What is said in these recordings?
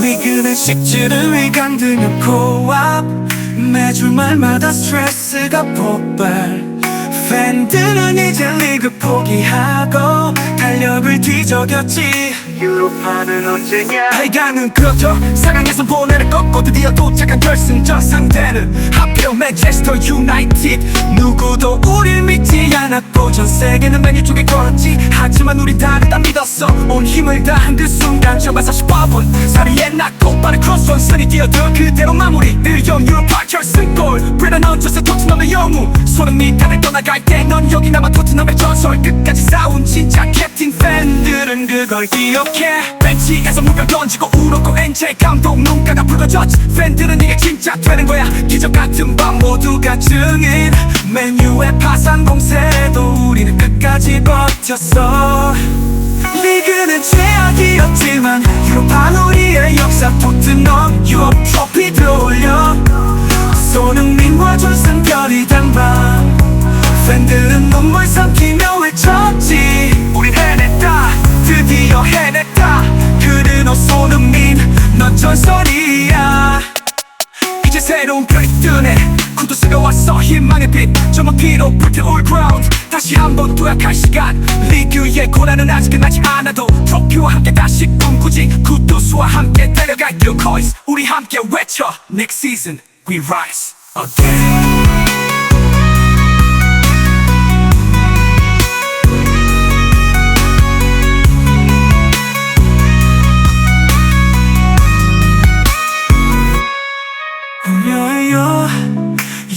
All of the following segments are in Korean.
팬들은 식지를 위강등의 코앞. 매주 말마다 스트레스가 폭발. 팬들은 이제 리그 포기하고 달력을 뒤적였지. 유로파는 언제냐? 8강은 그렇죠. 4강에서 보내를 꺾고 드디어 도착한 결승전 상대는 하필 맨체스터 유나이티드. 누구도 우릴 믿 지 않았고 전 세계는 맨유 쪽에 걸었지. 하지만 우린 다르다 믿었어. 온 힘을 다한 그 순간 정말 48분 사리에 낳고 빠른 크로스 원선이 뛰어들 그대로 마무리. 늘영 유로파 결승골 브레난 얹어서 토트넘의 영웅. 손흥민 다들 떠나갈 때 넌 여기 남아 토트넘의 전설. 끝까지 싸운 진짜 팬들은 그걸 기억해. 벤치에서 무별 던지고 울었고 엔젤 감독 눈가가 붉어졌지. 팬들은 이게 진짜 되는 거야. 기적 같은 밤 모두가 증인. 맨유의 파산 공세도 우리는 끝까지 버텼어. 리그는 최악이었지만 유로파 우리의 역사 토트넘 유럽 트로피 들어올려. 손흥민과 존슨별이 단방 팬들은 눈물 삼키며 뜨네 구두스가 왔어. 희망의 빛. 저만 피로 불태울 그라운드 다시 한번 도약할 시간. 리그의 고난은 아직 끝나지 않아도 트로피와 함께 다시 꿈꾸지. 구두수와 함께 달려갈 길. 코이스 우리 함께 외쳐. Next season we rise again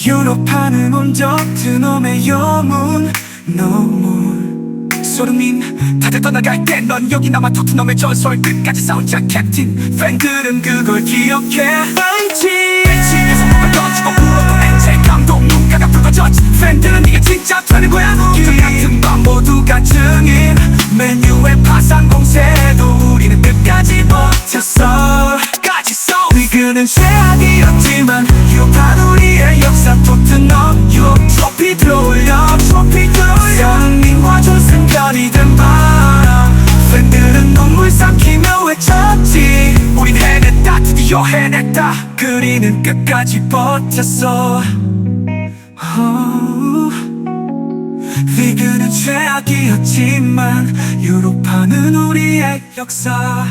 유럽하는 온적 드놈의 여문 노문 소름민 다들 떠나갈 때 넌 여기 남아 토트넘의 전설 끝까지 싸운 자 캡틴. 팬들은 그걸 기억해. 벤치 벤치에서 누가 던지고 울었고 엔젤 감독 눈가가 붉어졌지. 팬들은 이게 진짜 되는 거야. 기적 같은 밤 모두가 증인 그리는 끝까지 버텼어. 어, 리그는 최악이었지만 유로파는 우리의 역사